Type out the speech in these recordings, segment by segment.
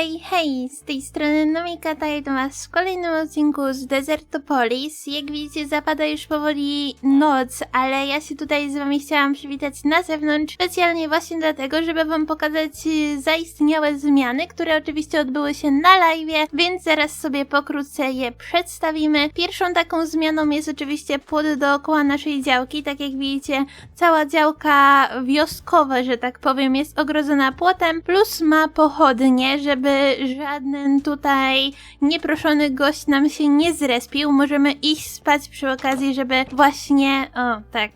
Hej, hej, z tej strony Nomika, daję w kolejnym odcinku z Desertopolis. Jak widzicie, zapada już powoli noc, ale ja się tutaj z wami chciałam przywitać na zewnątrz, specjalnie właśnie dlatego, żeby wam pokazać y, zaistniałe zmiany, które oczywiście odbyły się na live, więc zaraz sobie pokrótce je przedstawimy. Pierwszą taką zmianą jest oczywiście płot dookoła naszej działki, tak jak widzicie, cała działka wioskowa, że tak powiem, jest ogrodzona płotem, plus ma pochodnie, żeby żaden tutaj nieproszony gość nam się nie zrespił. Możemy iść spać przy okazji, żeby właśnie, o tak,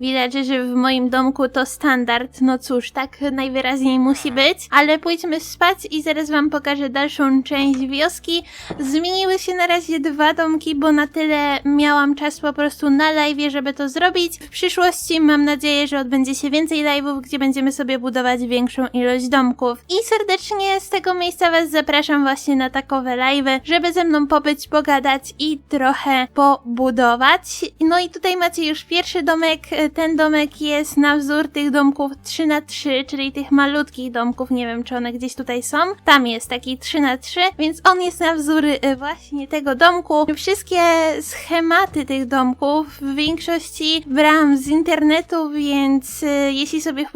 Villagerzy w moim domku to standard, no cóż, tak najwyraźniej musi być, ale pójdźmy spać i zaraz wam pokażę dalszą część wioski. Zmieniły się na razie dwa domki, bo na tyle miałam czas po prostu na live, żeby to zrobić. W przyszłości mam nadzieję, że odbędzie się więcej live'ów, gdzie będziemy sobie budować większą ilość domków. I serdecznie z tego miejsca was zapraszam właśnie na takowe live'y, żeby ze mną pobyć, pogadać i trochę pobudować. No i tutaj macie już pierwszy domek, ten domek jest na wzór tych domków 3 na 3 czyli tych malutkich domków, nie wiem czy one gdzieś tutaj są. Tam jest taki 3 na 3 więc on jest na wzór y, właśnie tego domku. Wszystkie schematy tych domków w większości brałam z internetu, więc y, jeśli sobie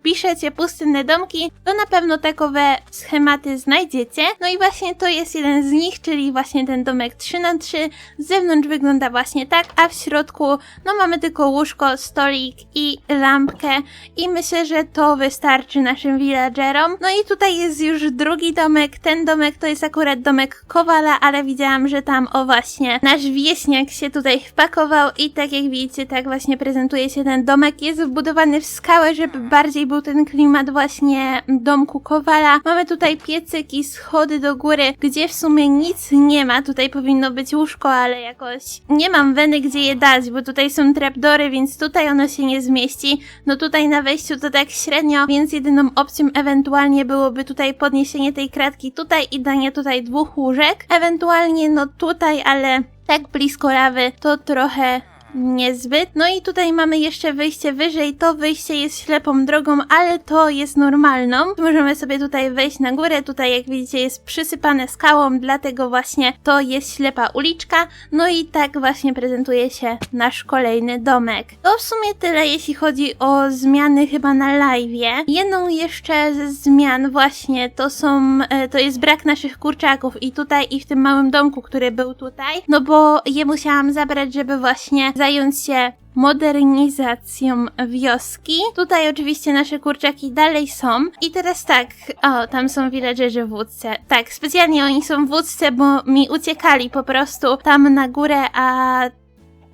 wpiszecie pustynne domki, to na pewno takowe schematy znajdziecie. No i właśnie to jest jeden z nich, czyli właśnie ten domek 3 na 3 Z zewnątrz wygląda właśnie tak, a w środku no mamy tylko łóżko, stolik i lampkę i myślę, że to wystarczy naszym villagerom. No i tutaj jest już drugi domek. Ten domek to jest akurat domek Kowala, ale widziałam, że tam o właśnie nasz wieśniak się tutaj wpakował i tak jak widzicie, tak właśnie prezentuje się ten domek. Jest wbudowany w skałę, żeby bardziej był ten klimat właśnie domku Kowala. Mamy tutaj piecyk i schody do góry, gdzie w sumie nic nie ma. Tutaj powinno być łóżko, ale jakoś nie mam weny, gdzie je dać, bo tutaj są trapdory, więc tutaj ono się nie zmieści. No tutaj na wejściu to tak średnio, więc jedyną opcją ewentualnie byłoby tutaj podniesienie tej kratki tutaj i danie tutaj dwóch łóżek. Ewentualnie no tutaj, ale tak blisko lawy to trochę niezbyt. No i tutaj mamy jeszcze wyjście wyżej. To wyjście jest ślepą drogą, ale to jest normalną. Możemy sobie tutaj wejść na górę. Tutaj jak widzicie jest przysypane skałą, dlatego właśnie to jest ślepa uliczka. No i tak właśnie prezentuje się nasz kolejny domek. To w sumie tyle, jeśli chodzi o zmiany chyba na live. Jedną jeszcze ze zmian właśnie to są, e, to jest brak naszych kurczaków i tutaj i w tym małym domku, który był tutaj, no bo je musiałam zabrać, żeby właśnie zająć się modernizacją wioski. Tutaj oczywiście nasze kurczaki dalej są. I teraz tak, o, tam są villagerzy w wódce. Tak, specjalnie oni są w bo mi uciekali po prostu tam na górę, a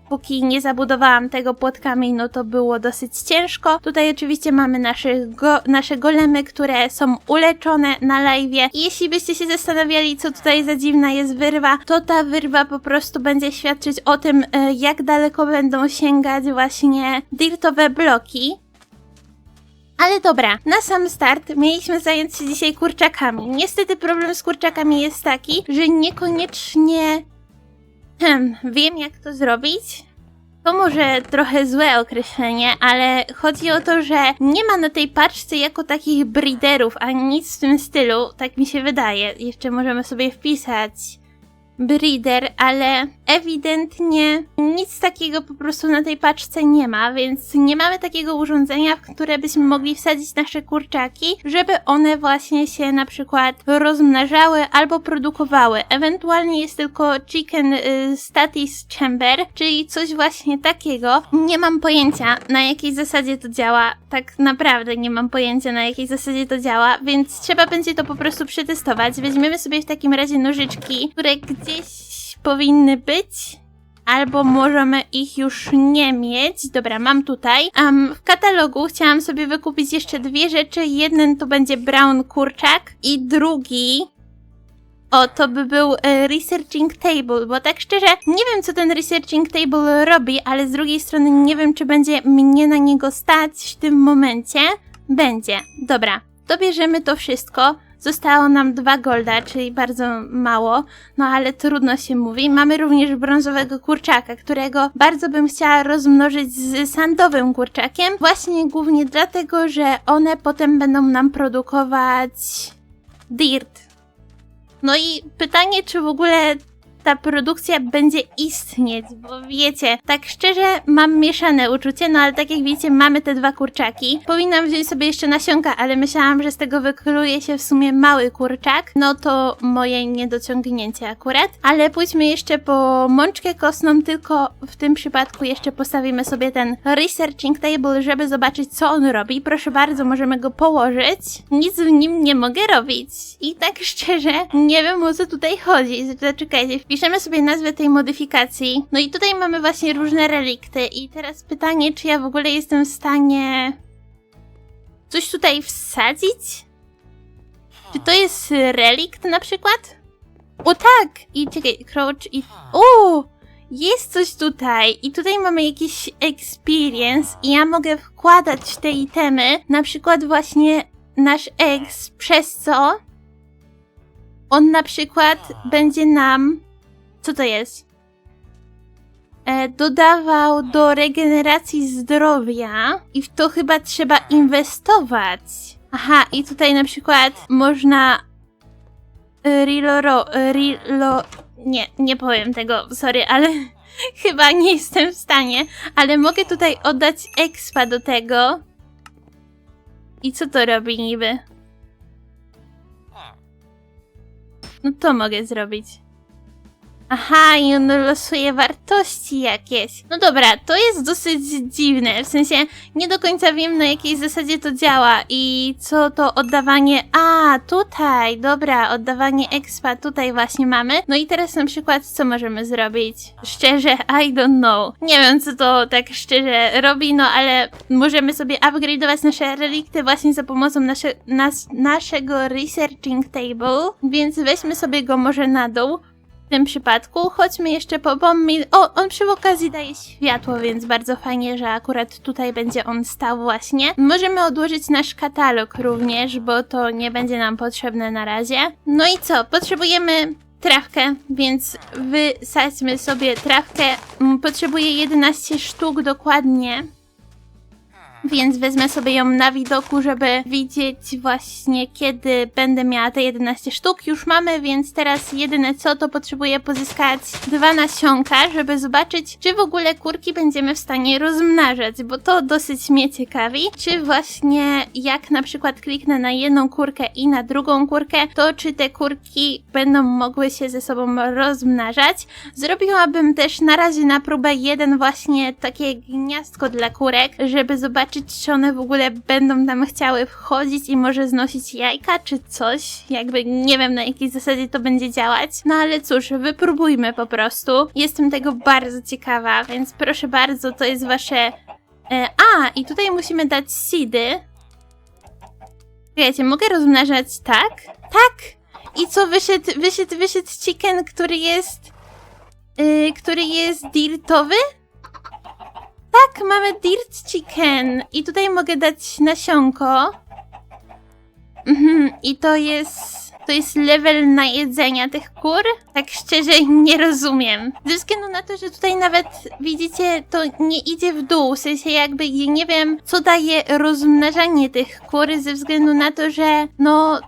póki nie zabudowałam tego płotkami, no to było dosyć ciężko. Tutaj oczywiście mamy nasze, go, nasze golemy, które są uleczone na live. I jeśli byście się zastanawiali, co tutaj za dziwna jest wyrwa, to ta wyrwa po prostu będzie świadczyć o tym, e, jak daleko będą sięgać właśnie dirtowe bloki. Ale dobra, na sam start mieliśmy zająć się dzisiaj kurczakami. Niestety problem z kurczakami jest taki, że niekoniecznie Hmm, wiem jak to zrobić. To może trochę złe określenie, ale chodzi o to, że nie ma na tej paczce jako takich breederów, ani nic w tym stylu, tak mi się wydaje. Jeszcze możemy sobie wpisać breeder, ale ewidentnie nic takiego po prostu na tej paczce nie ma, więc nie mamy takiego urządzenia, w które byśmy mogli wsadzić nasze kurczaki, żeby one właśnie się na przykład rozmnażały albo produkowały. Ewentualnie jest tylko chicken y, status chamber, czyli coś właśnie takiego. Nie mam pojęcia na jakiej zasadzie to działa, tak naprawdę nie mam pojęcia na jakiej zasadzie to działa, więc trzeba będzie to po prostu przetestować. Weźmiemy sobie w takim razie nożyczki, które powinny być. Albo możemy ich już nie mieć. Dobra, mam tutaj. Um, w katalogu chciałam sobie wykupić jeszcze dwie rzeczy. Jeden to będzie brown kurczak i drugi o, to by był e, researching table, bo tak szczerze, nie wiem co ten researching table robi, ale z drugiej strony nie wiem, czy będzie mnie na niego stać w tym momencie. Będzie. Dobra, to bierzemy to wszystko. Zostało nam dwa golda, czyli bardzo mało, no ale trudno się mówi. Mamy również brązowego kurczaka, którego bardzo bym chciała rozmnożyć z sandowym kurczakiem, właśnie głównie dlatego, że one potem będą nam produkować Dirt. No i pytanie, czy w ogóle ta produkcja będzie istnieć, bo wiecie, tak szczerze mam mieszane uczucie, no ale tak jak widzicie, mamy te dwa kurczaki. Powinnam wziąć sobie jeszcze nasionka, ale myślałam, że z tego wykróluje się w sumie mały kurczak. No to moje niedociągnięcie akurat. Ale pójdźmy jeszcze po mączkę kostną, tylko w tym przypadku jeszcze postawimy sobie ten researching table, żeby zobaczyć, co on robi. Proszę bardzo, możemy go położyć. Nic w nim nie mogę robić. I tak szczerze, nie wiem o co tutaj chodzi. Zaczekajcie, wpiszemy sobie nazwę tej modyfikacji. No i tutaj mamy właśnie różne relikty. I teraz pytanie, czy ja w ogóle jestem w stanie coś tutaj wsadzić? Czy to jest relikt na przykład? O tak! I czekaj, crouch i... O! Jest coś tutaj i tutaj mamy jakiś experience i ja mogę wkładać te itemy, na przykład właśnie nasz ex, przez co on na przykład będzie nam... Co to jest? E, dodawał do regeneracji zdrowia i w to chyba trzeba inwestować. Aha, i tutaj na przykład można e, Riloro, e, Rilo... Nie, nie powiem tego, sorry, ale chyba nie jestem w stanie, ale mogę tutaj oddać expa do tego. I co to robi niby? No to mogę zrobić. Aha, i on losuje wartości jakieś. No dobra, to jest dosyć dziwne, w sensie nie do końca wiem na jakiej zasadzie to działa i co to oddawanie... A, tutaj, dobra, oddawanie expa tutaj właśnie mamy. No i teraz na przykład co możemy zrobić? Szczerze, I don't know. Nie wiem co to tak szczerze robi, no ale możemy sobie upgrade'ować nasze relikty właśnie za pomocą nasze, nas, naszego researching table, więc weźmy sobie go może na dół. W tym przypadku chodźmy jeszcze po bombi. O, on przy okazji daje światło, więc bardzo fajnie, że akurat tutaj będzie on stał właśnie. Możemy odłożyć nasz katalog również, bo to nie będzie nam potrzebne na razie. No i co? Potrzebujemy trawkę, więc wysadźmy sobie trawkę. Mm, Potrzebuję 11 sztuk dokładnie. Więc wezmę sobie ją na widoku, żeby widzieć właśnie kiedy będę miała te 11 sztuk. Już mamy, więc teraz jedyne co to potrzebuję pozyskać dwa nasionka, żeby zobaczyć, czy w ogóle kurki będziemy w stanie rozmnażać, bo to dosyć mnie ciekawi. Czy właśnie jak na przykład kliknę na jedną kurkę i na drugą kurkę, to czy te kurki będą mogły się ze sobą rozmnażać. Zrobiłabym też na razie na próbę jeden właśnie takie gniazdko dla kurek, żeby zobaczyć, czy one w ogóle będą tam chciały wchodzić i może znosić jajka, czy coś. Jakby nie wiem na jakiej zasadzie to będzie działać. No ale cóż, wypróbujmy po prostu. Jestem tego bardzo ciekawa, więc proszę bardzo, to jest wasze... E, a, i tutaj musimy dać seedy. Wiecie, mogę rozmnażać tak? Tak! I co, wyszedł, wyszedł, wyszedł chicken, który jest... Yy, który jest dirtowy? Tak, mamy dirt chicken. I tutaj mogę dać nasionko. Mhm, i to jest... To jest level na jedzenia tych kur? Tak szczerze nie rozumiem. Ze względu na to, że tutaj nawet widzicie, to nie idzie w dół. W sensie jakby ja nie wiem, co daje rozmnażanie tych kur, ze względu na to, że no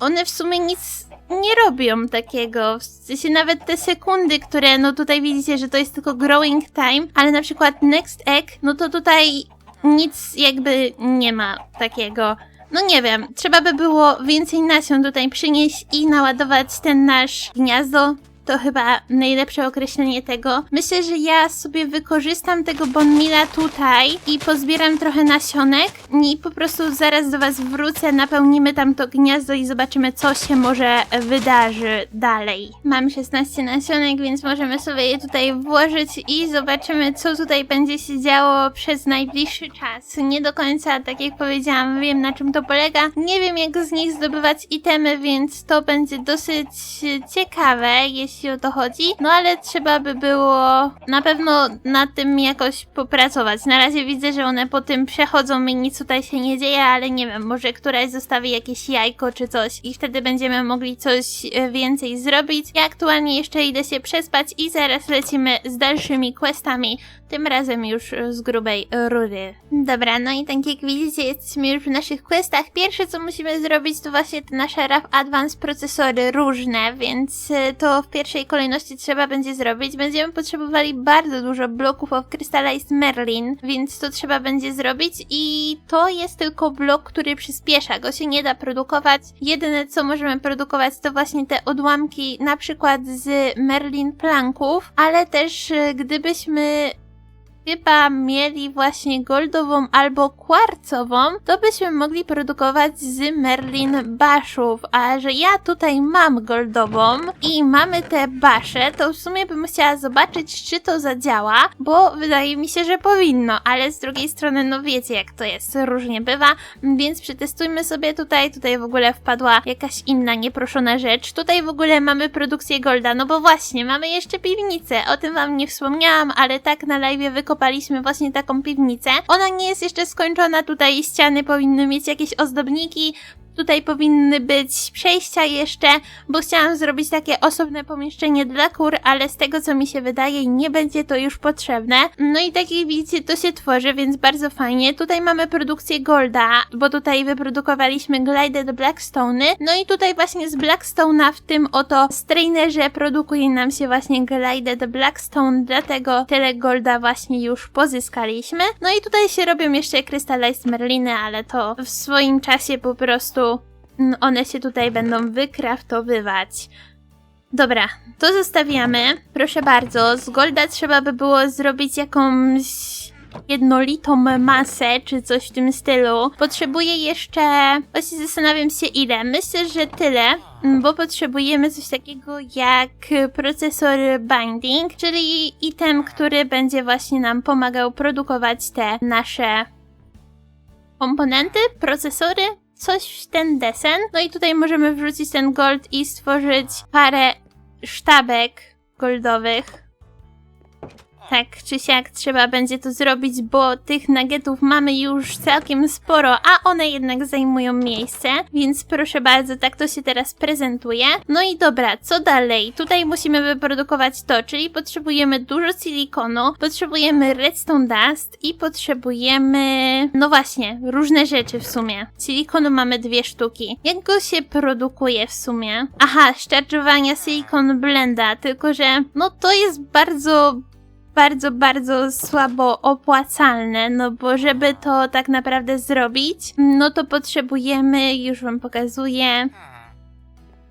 one w sumie nic nie robią takiego. W sensie nawet te sekundy, które no tutaj widzicie, że to jest tylko growing time, ale na przykład next egg, no to tutaj nic jakby nie ma takiego. No nie wiem, trzeba by było więcej nasion tutaj przynieść i naładować ten nasz gniazdo. To chyba najlepsze określenie tego. Myślę, że ja sobie wykorzystam tego bonmila tutaj i pozbieram trochę nasionek i po prostu zaraz do was wrócę, napełnimy tam to gniazdo i zobaczymy, co się może wydarzy dalej. Mam 16 nasionek, więc możemy sobie je tutaj włożyć i zobaczymy, co tutaj będzie się działo przez najbliższy czas. Nie do końca, tak jak powiedziałam, wiem na czym to polega. Nie wiem, jak z nich zdobywać itemy, więc to będzie dosyć ciekawe, jeśli o to chodzi. No ale trzeba by było na pewno nad tym jakoś popracować. Na razie widzę, że one po tym przechodzą i nic tutaj się nie dzieje, ale nie wiem, może któraś zostawi jakieś jajko czy coś i wtedy będziemy mogli coś e, więcej zrobić. Ja aktualnie jeszcze idę się przespać i zaraz lecimy z dalszymi questami. Tym razem już z grubej rury. Dobra, no i tak jak widzicie, jesteśmy już w naszych questach. Pierwsze co musimy zrobić to właśnie te nasze RAV Advance procesory różne, więc e, to w pierwszej kolejności trzeba będzie zrobić. Będziemy potrzebowali bardzo dużo bloków of Crystallized Merlin, więc to trzeba będzie zrobić i to jest tylko blok, który przyspiesza, go się nie da produkować. Jedyne co możemy produkować to właśnie te odłamki na przykład z Merlin planków, ale też e, gdybyśmy chyba mieli właśnie goldową albo kwarcową, to byśmy mogli produkować z Merlin baszów, a że ja tutaj mam goldową i mamy te basze, to w sumie bym chciała zobaczyć, czy to zadziała, bo wydaje mi się, że powinno, ale z drugiej strony, no wiecie jak to jest, różnie bywa, więc przetestujmy sobie tutaj, tutaj w ogóle wpadła jakaś inna nieproszona rzecz, tutaj w ogóle mamy produkcję golda, no bo właśnie, mamy jeszcze piwnicę, o tym wam nie wspomniałam, ale tak na live wykopaliśmy właśnie taką piwnicę. Ona nie jest jeszcze skończona, tutaj ściany powinny mieć jakieś ozdobniki, Tutaj powinny być przejścia jeszcze, bo chciałam zrobić takie osobne pomieszczenie dla kur, ale z tego co mi się wydaje nie będzie to już potrzebne. No i tak jak widzicie to się tworzy, więc bardzo fajnie. Tutaj mamy produkcję Golda, bo tutaj wyprodukowaliśmy Glided Blackstone'y. No i tutaj właśnie z Blackstone'a w tym oto strainerze produkuje nam się właśnie Glided Blackstone, dlatego tyle Golda właśnie już pozyskaliśmy. No i tutaj się robią jeszcze Crystallized Merliny, ale to w swoim czasie po prostu one się tutaj będą wykraftowywać. Dobra, to zostawiamy. Proszę bardzo, z Golda trzeba by było zrobić jakąś jednolitą masę, czy coś w tym stylu. Potrzebuję jeszcze... Właśnie zastanawiam się ile. Myślę, że tyle, mm, bo potrzebujemy coś takiego jak procesor binding, czyli item, który będzie właśnie nam pomagał produkować te nasze komponenty, procesory, coś w ten desen. No i tutaj możemy wrzucić ten gold i stworzyć parę sztabek goldowych. Tak czy siak trzeba będzie to zrobić, bo tych nuggetów mamy już całkiem sporo, a one jednak zajmują miejsce, więc proszę bardzo, tak to się teraz prezentuje. No i dobra, co dalej? Tutaj musimy wyprodukować to, czyli potrzebujemy dużo silikonu, potrzebujemy redstone dust i potrzebujemy, no właśnie, różne rzeczy w sumie. Silikonu mamy dwie sztuki. Jak go się produkuje w sumie? Aha, szczarczowania silikon blenda, tylko że no to jest bardzo bardzo, bardzo słabo opłacalne, no bo żeby to tak naprawdę zrobić, no to potrzebujemy, już wam pokazuję,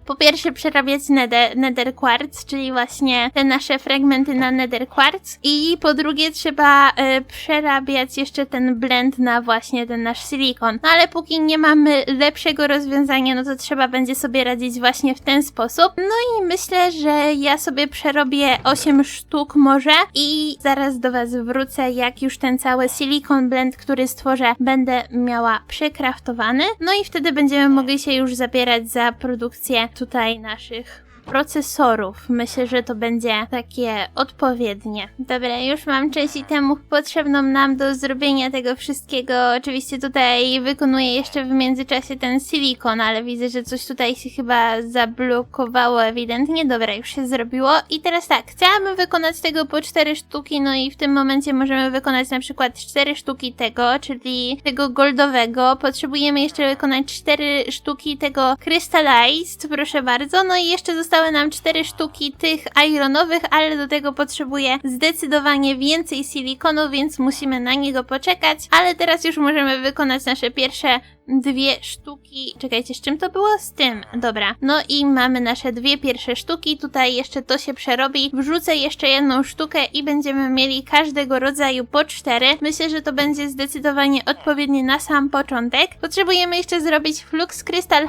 po pierwsze przerabiać nether, nether quartz, czyli właśnie te nasze fragmenty na nether quartz i po drugie trzeba y, przerabiać jeszcze ten blend na właśnie ten nasz silikon. No ale póki nie mamy lepszego rozwiązania, no to trzeba będzie sobie radzić właśnie w ten sposób. No i myślę, że ja sobie przerobię 8 sztuk może i zaraz do was wrócę, jak już ten cały silikon blend, który stworzę, będę miała przekraftowany. No i wtedy będziemy mogli się już zabierać za produkcję tutaj naszych procesorów. Myślę, że to będzie takie odpowiednie. Dobra, już mam część itemów potrzebną nam do zrobienia tego wszystkiego. Oczywiście tutaj wykonuję jeszcze w międzyczasie ten silikon, ale widzę, że coś tutaj się chyba zablokowało ewidentnie. Dobra, już się zrobiło. I teraz tak, chciałabym wykonać tego po 4 sztuki, no i w tym momencie możemy wykonać na przykład 4 sztuki tego, czyli tego goldowego. Potrzebujemy jeszcze wykonać 4 sztuki tego crystallized, proszę bardzo. No i jeszcze zostało Zostały nam cztery sztuki tych ironowych, ale do tego potrzebuję zdecydowanie więcej silikonu, więc musimy na niego poczekać. Ale teraz już możemy wykonać nasze pierwsze dwie sztuki. Czekajcie, z czym to było? Z tym. Dobra. No i mamy nasze dwie pierwsze sztuki. Tutaj jeszcze to się przerobi. Wrzucę jeszcze jedną sztukę i będziemy mieli każdego rodzaju po cztery. Myślę, że to będzie zdecydowanie odpowiednie na sam początek. Potrzebujemy jeszcze zrobić flux krystal.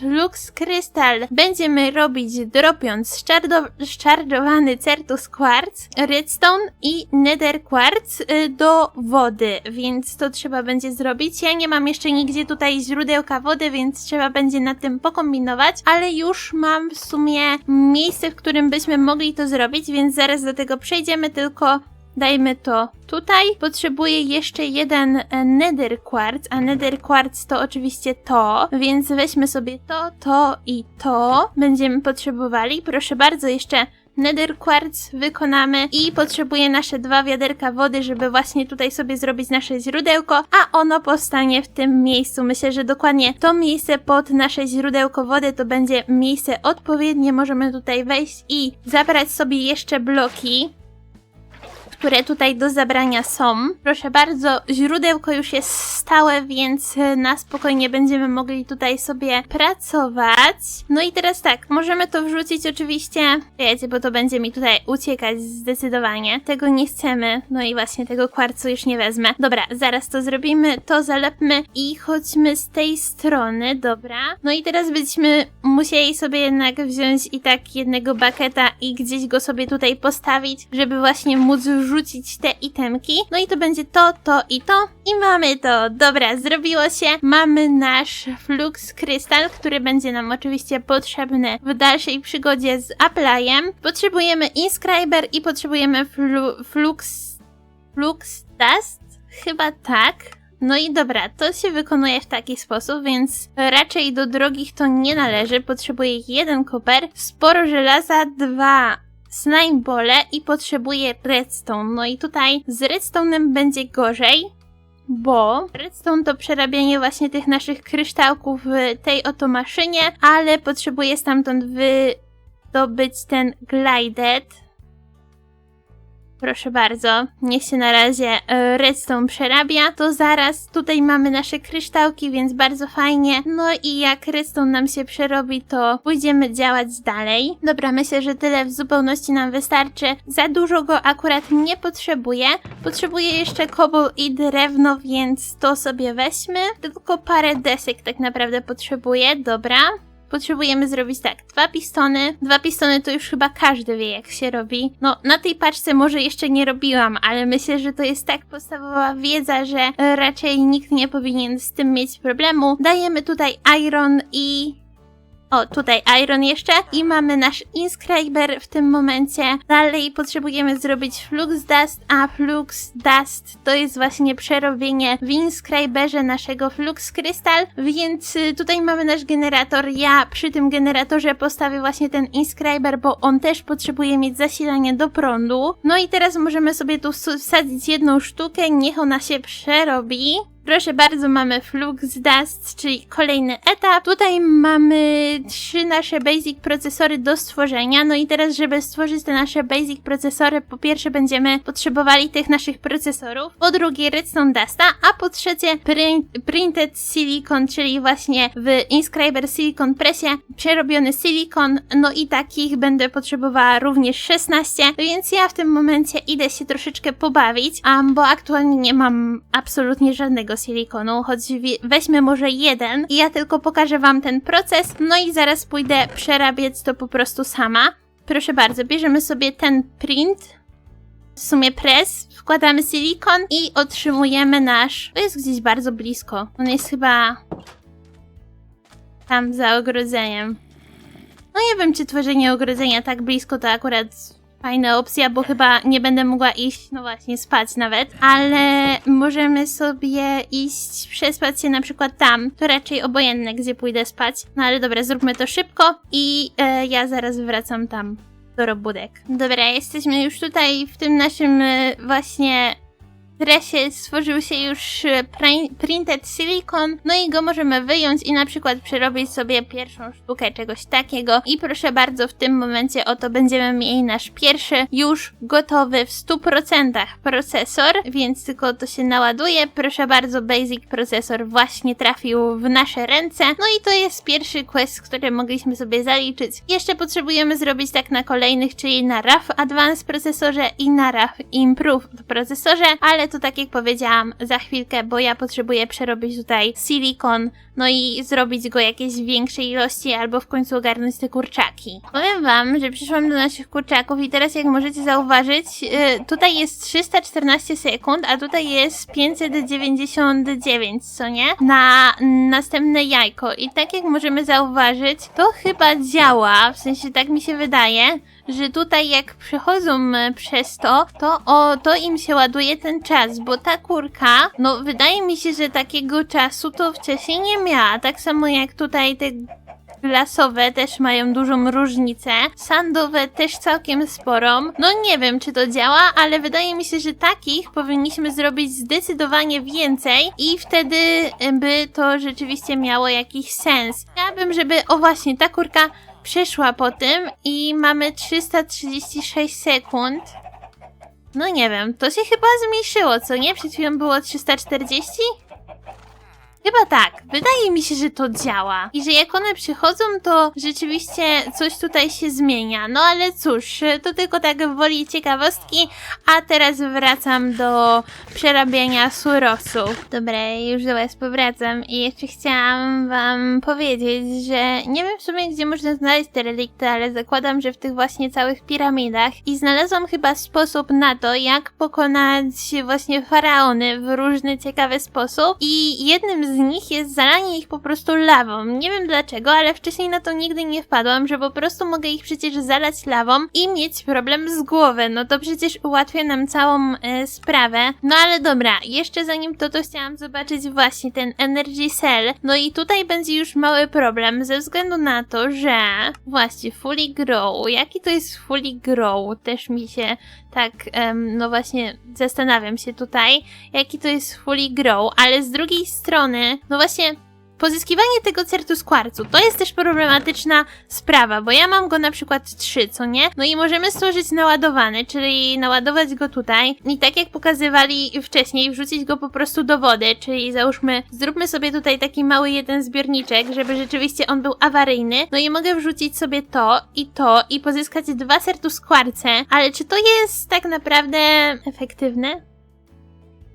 Flux krystal będziemy robić dropiąc szczardowany certus quartz, redstone i nether quartz y, do wody, więc to trzeba będzie zrobić. Ja nie mam jeszcze nigdzie tutaj źródełka wody, więc trzeba będzie nad tym pokombinować, ale już mam w sumie miejsce, w którym byśmy mogli to zrobić, więc zaraz do tego przejdziemy, tylko dajmy to tutaj. Potrzebuję jeszcze jeden e, nether quartz, a nether quartz to oczywiście to, więc weźmy sobie to, to i to. Będziemy potrzebowali. Proszę bardzo, jeszcze nether quartz wykonamy i potrzebuję nasze dwa wiaderka wody, żeby właśnie tutaj sobie zrobić nasze źródełko, a ono powstanie w tym miejscu. Myślę, że dokładnie to miejsce pod nasze źródełko wody to będzie miejsce odpowiednie. Możemy tutaj wejść i zabrać sobie jeszcze bloki które tutaj do zabrania są. Proszę bardzo, źródełko już jest stałe, więc na spokojnie będziemy mogli tutaj sobie pracować. No i teraz tak, możemy to wrzucić oczywiście, wiecie, bo to będzie mi tutaj uciekać zdecydowanie. Tego nie chcemy, no i właśnie tego kwarcu już nie wezmę. Dobra, zaraz to zrobimy, to zalepmy i chodźmy z tej strony, dobra. No i teraz byśmy musieli sobie jednak wziąć i tak jednego baketa i gdzieś go sobie tutaj postawić, żeby właśnie móc rzucić te itemki. No i to będzie to, to i to. I mamy to. Dobra, zrobiło się. Mamy nasz flux krystal, który będzie nam oczywiście potrzebny w dalszej przygodzie z Applyem. Potrzebujemy inscriber i potrzebujemy flu, flux... Flux dust? Chyba tak. No i dobra, to się wykonuje w taki sposób, więc raczej do drogich to nie należy. Potrzebuję jeden koper, sporo żelaza, dwa slimebole i potrzebuję redstone. No i tutaj z redstone'em będzie gorzej, bo redstone to przerabianie właśnie tych naszych kryształków w tej oto maszynie, ale potrzebuję stamtąd wydobyć ten glided. Proszę bardzo, niech się na razie e, redstone przerabia. To zaraz tutaj mamy nasze kryształki, więc bardzo fajnie. No i jak redstone nam się przerobi, to pójdziemy działać dalej. Dobra, myślę, że tyle w zupełności nam wystarczy. Za dużo go akurat nie potrzebuję. Potrzebuję jeszcze kobol i drewno, więc to sobie weźmy. Tylko parę desek tak naprawdę potrzebuję. Dobra. Potrzebujemy zrobić tak, dwa pistony. Dwa pistony to już chyba każdy wie, jak się robi. No, na tej paczce może jeszcze nie robiłam, ale myślę, że to jest tak podstawowa wiedza, że raczej nikt nie powinien z tym mieć problemu. Dajemy tutaj iron i o, tutaj Iron jeszcze i mamy nasz Inscriber w tym momencie. Dalej potrzebujemy zrobić Flux Dust, a Flux Dust to jest właśnie przerobienie w Inscriberze naszego Flux Crystal, więc y, tutaj mamy nasz generator. Ja przy tym generatorze postawię właśnie ten Inscriber, bo on też potrzebuje mieć zasilanie do prądu. No i teraz możemy sobie tu wsadzić jedną sztukę, niech ona się przerobi. Proszę bardzo, mamy Flux Dust, czyli kolejny etap. Tutaj mamy trzy nasze basic procesory do stworzenia. No i teraz, żeby stworzyć te nasze basic procesory, po pierwsze będziemy potrzebowali tych naszych procesorów, po drugie Redstone Dusta, a po trzecie print, Printed Silicon, czyli właśnie w Inscriber Silicon Pressie przerobiony silikon. No i takich będę potrzebowała również 16, więc ja w tym momencie idę się troszeczkę pobawić, um, bo aktualnie nie mam absolutnie żadnego silikonu, choć weźmy może jeden i ja tylko pokażę wam ten proces, no i zaraz pójdę przerabiać to po prostu sama. Proszę bardzo, bierzemy sobie ten print, w sumie press, wkładamy silikon i otrzymujemy nasz... To jest gdzieś bardzo blisko. On jest chyba... tam za ogrodzeniem. No nie wiem, czy tworzenie ogrodzenia tak blisko to akurat fajna opcja, bo chyba nie będę mogła iść, no właśnie, spać nawet, ale możemy sobie iść, przespać się na przykład tam. To raczej obojętne, gdzie pójdę spać. No ale dobra, zróbmy to szybko i e, ja zaraz wracam tam do robótek. Dobra, jesteśmy już tutaj w tym naszym e, właśnie dresie stworzył się już e, prin- printed silicon, no i go możemy wyjąć i na przykład przerobić sobie pierwszą sztukę czegoś takiego. I proszę bardzo, w tym momencie oto będziemy mieli nasz pierwszy, już gotowy w 100% procesor, więc tylko to się naładuje. Proszę bardzo, basic procesor właśnie trafił w nasze ręce. No i to jest pierwszy quest, który mogliśmy sobie zaliczyć. Jeszcze potrzebujemy zrobić tak na kolejnych, czyli na RAW Advanced procesorze i na RAW Improved procesorze, ale to tak jak powiedziałam, za chwilkę, bo ja potrzebuję przerobić tutaj silikon, no i zrobić go jakiejś większej ilości, albo w końcu ogarnąć te kurczaki. Powiem wam, że przyszłam do naszych kurczaków i teraz jak możecie zauważyć, yy, tutaj jest 314 sekund, a tutaj jest 599, co nie? Na następne jajko. I tak jak możemy zauważyć, to chyba działa, w sensie tak mi się wydaje, że tutaj jak przechodzą e, przez to, to o, to im się ładuje ten czas, bo ta kurka, no wydaje mi się, że takiego czasu to wcześniej nie miała, tak samo jak tutaj te lasowe też mają dużą różnicę, sandowe też całkiem sporą. No nie wiem, czy to działa, ale wydaje mi się, że takich powinniśmy zrobić zdecydowanie więcej i wtedy by to rzeczywiście miało jakiś sens. Chciałabym, żeby, o właśnie, ta kurka przeszła po tym i mamy 336 sekund. No nie wiem, to się chyba zmniejszyło, co nie? Przed chwilą było 340? Chyba tak. Wydaje mi się, że to działa. I że jak one przychodzą, to rzeczywiście coś tutaj się zmienia. No ale cóż, to tylko tak woli ciekawostki. A teraz wracam do przerabiania surowców. Dobra, już do was powracam i jeszcze chciałam wam powiedzieć, że nie wiem w sumie, gdzie można znaleźć te relikty, ale zakładam, że w tych właśnie całych piramidach. I znalazłam chyba sposób na to, jak pokonać właśnie faraony w różny ciekawy sposób. I jednym nich jest zalanie ich po prostu lawą. Nie wiem dlaczego, ale wcześniej na to nigdy nie wpadłam, że po prostu mogę ich przecież zalać lawą i mieć problem z głowy. No to przecież ułatwia nam całą e, sprawę. No ale dobra, jeszcze zanim to, to chciałam zobaczyć właśnie ten Energy Cell. No i tutaj będzie już mały problem, ze względu na to, że właśnie Fully Grow, jaki to jest Fully Grow, też mi się tak, no właśnie zastanawiam się tutaj, jaki to jest Fully Grow, ale z drugiej strony, no właśnie Pozyskiwanie tego certus kwarcu to jest też problematyczna sprawa, bo ja mam go na przykład 3, co nie? No i możemy stworzyć naładowany, czyli naładować go tutaj i tak jak pokazywali wcześniej, wrzucić go po prostu do wody, czyli załóżmy, zróbmy sobie tutaj taki mały jeden zbiorniczek, żeby rzeczywiście on był awaryjny, no i mogę wrzucić sobie to i to i pozyskać dwa certus kwarce, ale czy to jest tak naprawdę efektywne?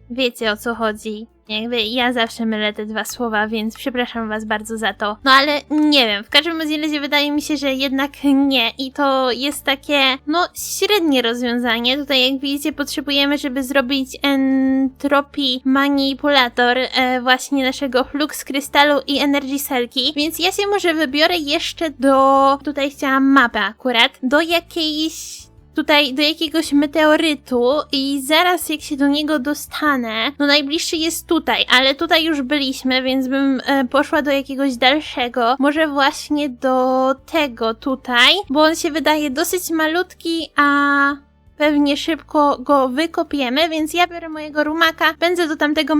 Wiecie o co chodzi. Jakby ja zawsze mylę te dwa słowa, więc przepraszam was bardzo za to. No ale nie wiem, w każdym razie wydaje mi się, że jednak nie i to jest takie, no średnie rozwiązanie. Tutaj jak widzicie potrzebujemy, żeby zrobić entropii manipulator e, właśnie naszego flux krystalu i energy cellki, więc ja się może wybiorę jeszcze do, tutaj chciałam mapę akurat, do jakiejś tutaj do jakiegoś meteorytu i zaraz jak się do niego dostanę, no najbliższy jest tutaj, ale tutaj już byliśmy, więc bym e, poszła do jakiegoś dalszego, może właśnie do tego tutaj, bo on się wydaje dosyć malutki, a pewnie szybko go wykopiemy, więc ja biorę mojego rumaka, pędzę do tamtego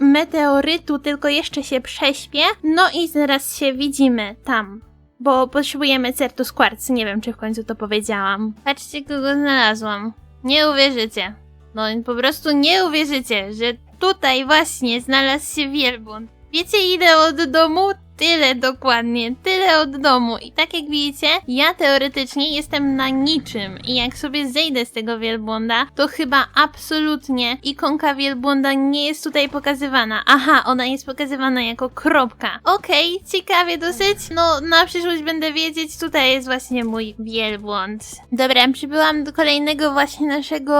meteorytu, tylko jeszcze się prześpię, no i zaraz się widzimy tam. Bo potrzebujemy Certus Quartz, nie wiem czy w końcu to powiedziałam. Patrzcie kogo znalazłam. Nie uwierzycie. No po prostu nie uwierzycie, że tutaj właśnie znalazł się wielbłąd. Wiecie ile od domu? Tyle dokładnie, tyle od domu. I tak jak widzicie, ja teoretycznie jestem na niczym. I jak sobie zejdę z tego wielbłąda, to chyba absolutnie ikonka wielbłąda nie jest tutaj pokazywana. Aha, ona jest pokazywana jako kropka. Okej, ciekawie dosyć. No, na przyszłość będę wiedzieć, tutaj jest właśnie mój wielbłąd. Dobra, przybyłam do kolejnego właśnie naszego,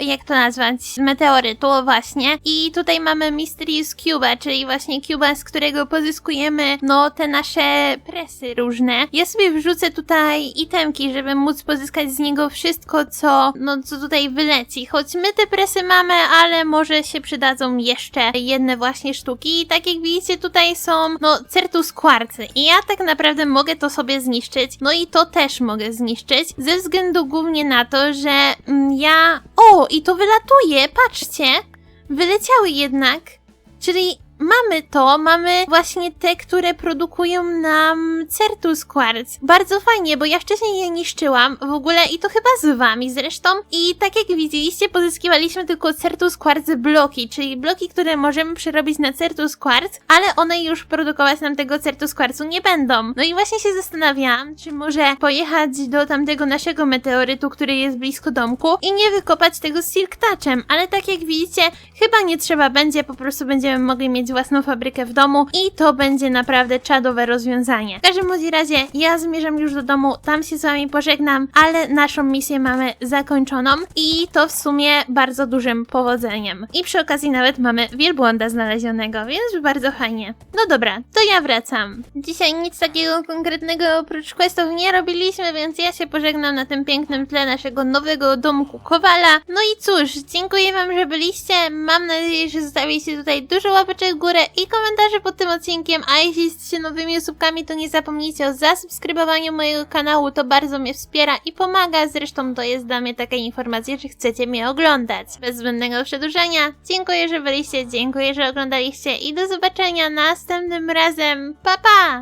jak to nazwać, meteorytu, właśnie. I tutaj mamy Mysterious Cuba, czyli właśnie Cuba, z którego pozyskujemy no te nasze presy różne. Ja sobie wrzucę tutaj itemki, żeby móc pozyskać z niego wszystko, co, no, co tutaj wyleci. Choć my te presy mamy, ale może się przydadzą jeszcze jedne właśnie sztuki. I tak jak widzicie, tutaj są, no, certus kwarcy. I ja tak naprawdę mogę to sobie zniszczyć. No i to też mogę zniszczyć, ze względu głównie na to, że mm, ja... O, i to wylatuje, patrzcie! Wyleciały jednak. Czyli mamy to, mamy właśnie te, które produkują nam Certus Quartz. Bardzo fajnie, bo ja wcześniej je niszczyłam w ogóle i to chyba z wami zresztą. I tak jak widzieliście, pozyskiwaliśmy tylko Certus Quartz bloki, czyli bloki, które możemy przerobić na Certus Quartz, ale one już produkować nam tego Certus Quartzu nie będą. No i właśnie się zastanawiałam, czy może pojechać do tamtego naszego meteorytu, który jest blisko domku i nie wykopać tego z Silk Touchem, ale tak jak widzicie, chyba nie trzeba będzie, po prostu będziemy mogli mieć własną fabrykę w domu i to będzie naprawdę czadowe rozwiązanie. W każdym razie ja zmierzam już do domu, tam się z wami pożegnam, ale naszą misję mamy zakończoną i to w sumie bardzo dużym powodzeniem. I przy okazji nawet mamy wielbłąda znalezionego, więc bardzo fajnie. No dobra, to ja wracam. Dzisiaj nic takiego konkretnego oprócz questów nie robiliśmy, więc ja się pożegnam na tym pięknym tle naszego nowego domku Kowala. No i cóż, dziękuję wam, że byliście. Mam nadzieję, że zostawiliście tutaj dużo łapeczek górę i komentarze pod tym odcinkiem, a jeśli jesteście nowymi osobkami, to nie zapomnijcie o zasubskrybowaniu mojego kanału, to bardzo mnie wspiera i pomaga, zresztą to jest dla mnie taka informacja, że chcecie mnie oglądać. Bez zbędnego przedłużenia, dziękuję, że byliście, dziękuję, że oglądaliście. I do zobaczenia następnym razem, pa pa!